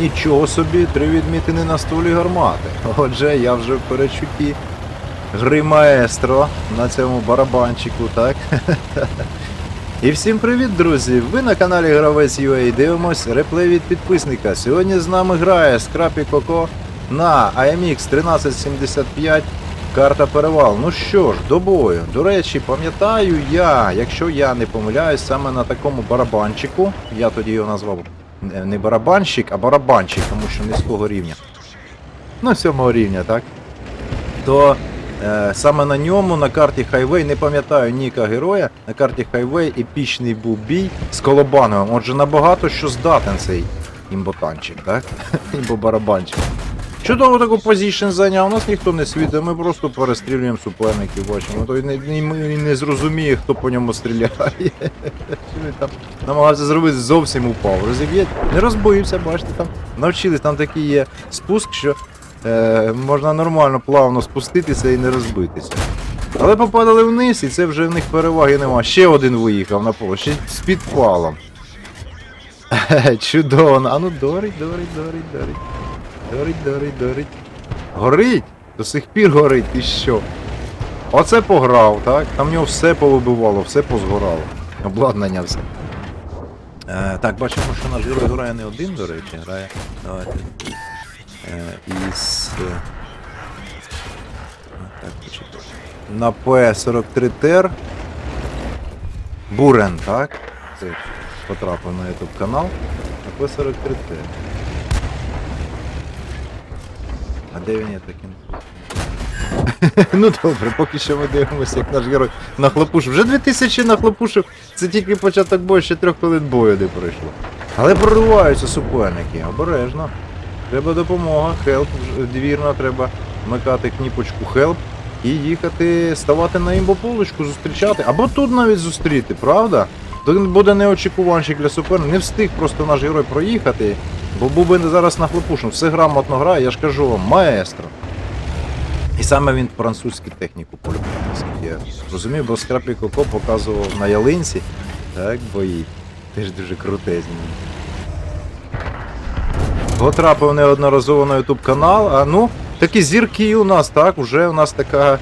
Нічого собі, три відмітини на столі гармати. Отже, я вже в перечутті гри маестро на цьому барабанчику, так? І всім привіт, друзі! Ви на каналі Гравець UA дивимось реплей від підписника. Сьогодні з нами грає Скрапі Коко на AMX 1375 карта перевал. Ну що ж, до бою. До речі, пам'ятаю я, якщо я не помиляюсь, саме на такому барабанчику, я тоді його назвав не барабанщик, а барабанщик, тому що низького рівня. Ну, сьомого рівня, так? То е, саме на ньому, на карті Хайвей, не пам'ятаю ніка героя, на карті Хайвей епічний був бій з Колобановим. Отже, набагато що здатен цей імботанчик, так? Імбо-барабанчик. Чудово таку позицію зайняв, у нас ніхто не світить, ми просто перестрілюємо суперників, бачимо. То не, і не зрозуміє, хто по ньому стріляє. Там намагався зробити, зовсім упав. Розіб'є, не розбоївся, бачите, там навчились, там такий є спуск, що е, можна нормально плавно спуститися і не розбитися. Але попадали вниз, і це вже в них переваги нема. Ще один виїхав на поле, ще з підпалом. Чудово. А ну дорить, дорить, дорить, дорить. Дорить, дорить, дорить. Горить! До сих пір горить, і що? Оце пограв, так? Там в нього все повибивало, все позгорало. Обладнання все. Е, так, бачимо, що наш герой грає не один, до речі, грає. Давайте. Е, із. е, Так, почекай. На П-43 Тер. Бурен, так? Це потрапив на YouTube канал. На П-43 Тер. А де він таким? ну добре, поки що ми дивимося, як наш герой нахлопушив. Вже 2000 нахлопушив, це тільки початок бою, ще трьох хвилин бою не пройшло. Але прориваються суперники, обережно. Треба допомога, хелп, двірно, треба вмикати кніпочку хелп і їхати, ставати на імбополочку, зустрічати. Або тут навіть зустріти, правда? Він буде неочікуванчик для суперника. Не встиг просто наш герой проїхати, бо був би зараз нахлопушен. Все грамотно грає, я ж кажу вам, маестро. І саме він французьку техніку полюбляє, наскільки я розумію, бо Скрапі Коко показував на ялинці, так, бої. Теж дуже крутезні. Потрапив неодноразово на YouTube канал. А ну, такі зірки у нас, так, уже у нас така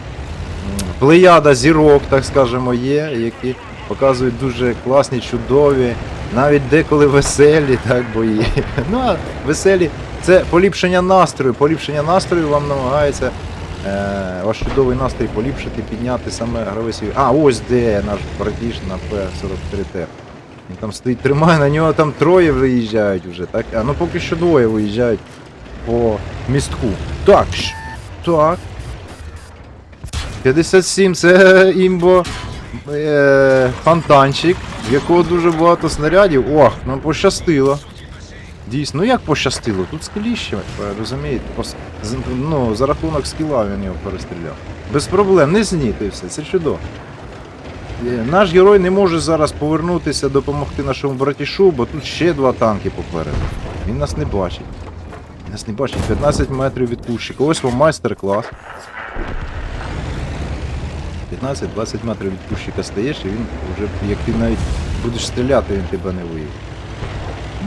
плеяда зірок, так скажемо, є, які показують дуже класні, чудові, навіть деколи веселі, так, бої. Ну, а веселі це поліпшення настрою. Поліпшення настрою вам намагається е, ваш чудовий настрій поліпшити, підняти саме гравець. А, ось де наш братіш на П-43Т. Він там стоїть, тримає, на нього там троє виїжджають вже, так? А ну поки що двоє виїжджають по містку. Так, так. 57 це імбо е, фонтанчик, в якого дуже багато снарядів. Ох, нам пощастило. Дійсно, ну як пощастило? Тут скіліще, розумієте? Пос- Ну, за рахунок скіла він його перестріляв. Без проблем, не зніти все, це чудово. Е, Наш герой не може зараз повернутися допомогти нашому братішу, бо тут ще два танки попереду. Він нас не бачить. Нас не бачить. 15 метрів від кущика. Ось вам майстер-клас. 15-20 метрів від кущика стаєш, і він вже, як ти навіть будеш стріляти, він тебе не виявить.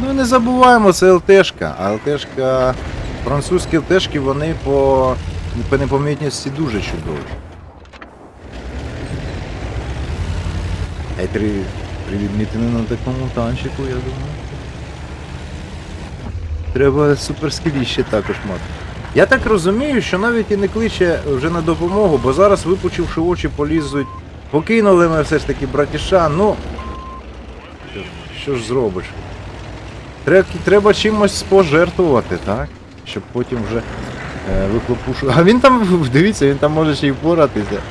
Ну і не забуваємо, це ЛТшка. А ЛТшка. Французькі ЛТшки, вони по, по непомітності дуже чудові. А й три, відмітини на такому танчику, я думаю. Треба суперскіліще також мати. Я так розумію, що навіть і не кличе вже на допомогу, бо зараз, випучивши очі, полізуть. Покинули ми все ж таки братіша, ну. Що, що ж зробиш? Треба, треба чимось пожертвувати, так? Щоб потім вже е, вихлопушу. А він там, дивіться, він там може ще й впоратися.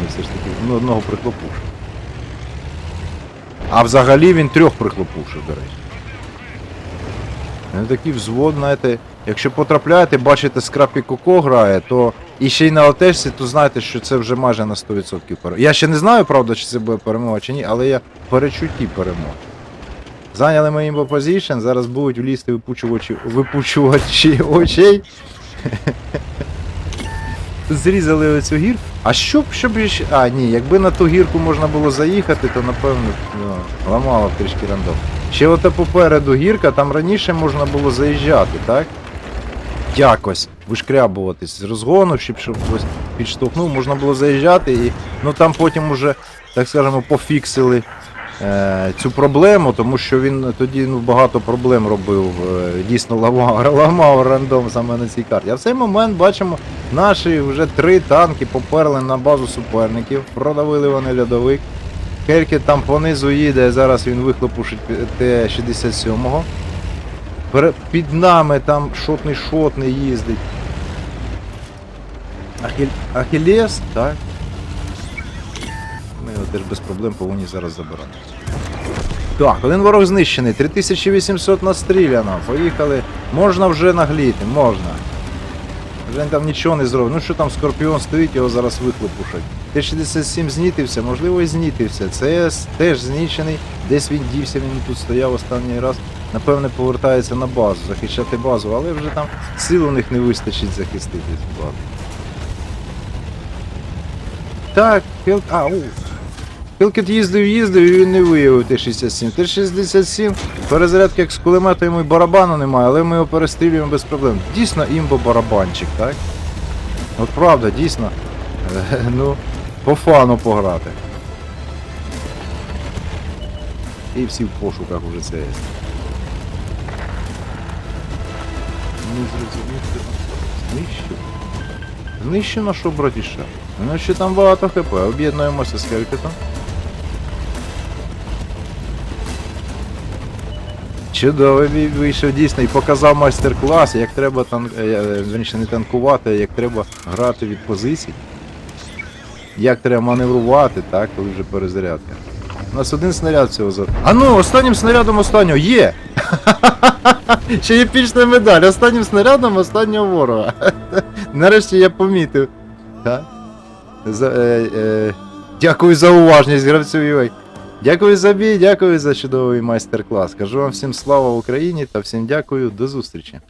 Ні, все ж таки, ну одного прихлопушив. А взагалі він трьох прихлопушив, до речі. Він такий взвод, знаєте, якщо потрапляєте, бачите, скрапі коко грає, то і ще й на ОТЕшці, то знаєте, що це вже майже на 100% перемога. Я ще не знаю, правда, чи це буде перемога чи ні, але я перечутті перемоги. Зайняли імбо позішн, зараз будуть влізти випучувачі, випучувачі очей. Зрізали оцю гірку. А що б, що ще. А, ні, якби на ту гірку можна було заїхати, то напевно ну, ламало трішки рандом. Ще оте попереду гірка, там раніше можна було заїжджати, так? Якось вишкрябуватись з розгону, щоб, хтось підштовхнув, можна було заїжджати і ну там потім уже, так скажемо, пофіксили е, цю проблему, тому що він тоді ну, багато проблем робив, е, дійсно ламав, ламав рандом саме на цій карті. А в цей момент бачимо, наші вже три танки поперли на базу суперників, продавили вони льодовик. Хельки там понизу їде, зараз він вихлопушить Т-67. Під нами там шотний шотний їздить. Ахіль... Так. Ми його теж без проблем повинні зараз забирати. Так, один ворог знищений, 3800 настріляно. Поїхали. Можна вже нагліти, можна. Вже він там нічого не зробив. Ну що там Скорпіон стоїть, його зараз вихлопушать. Т-67 знітився, можливо і знітився. ЦС теж знічений. Десь він дівся, він тут стояв останній раз. Напевне, повертається на базу, захищати базу, але вже там сил у них не вистачить захистити базу. Так, Піл... А, у. Пілкет їздив, їздив і він не виявив Т-67. Т-67, перезарядки як з кулемета йому й барабану немає, але ми його перестрілюємо без проблем. Дійсно імбо барабанчик, так? От правда, дійсно. е, Ну, по фану пограти. І всі в пошуках уже це є. Не що там знищив. Знищено що, братіша? Ну ще там багато хп, об'єднуємося з Хелькетом. Чудовий вийшов дійсно і показав майстер-клас, як треба тан... е, е, не танкувати, як треба грати від позицій. Як треба маневрувати, так, коли вже перезарядка. У нас один снаряд всього за. А ну, останнім снарядом останнього є! Ще епічна медаль, останнім снарядом останнього ворога. Нарешті я помітив. За, е, е, дякую за уважність, гравцю UA. Дякую за бій, дякую за чудовий майстер-клас. Кажу вам всім слава Україні та всім дякую, до зустрічі.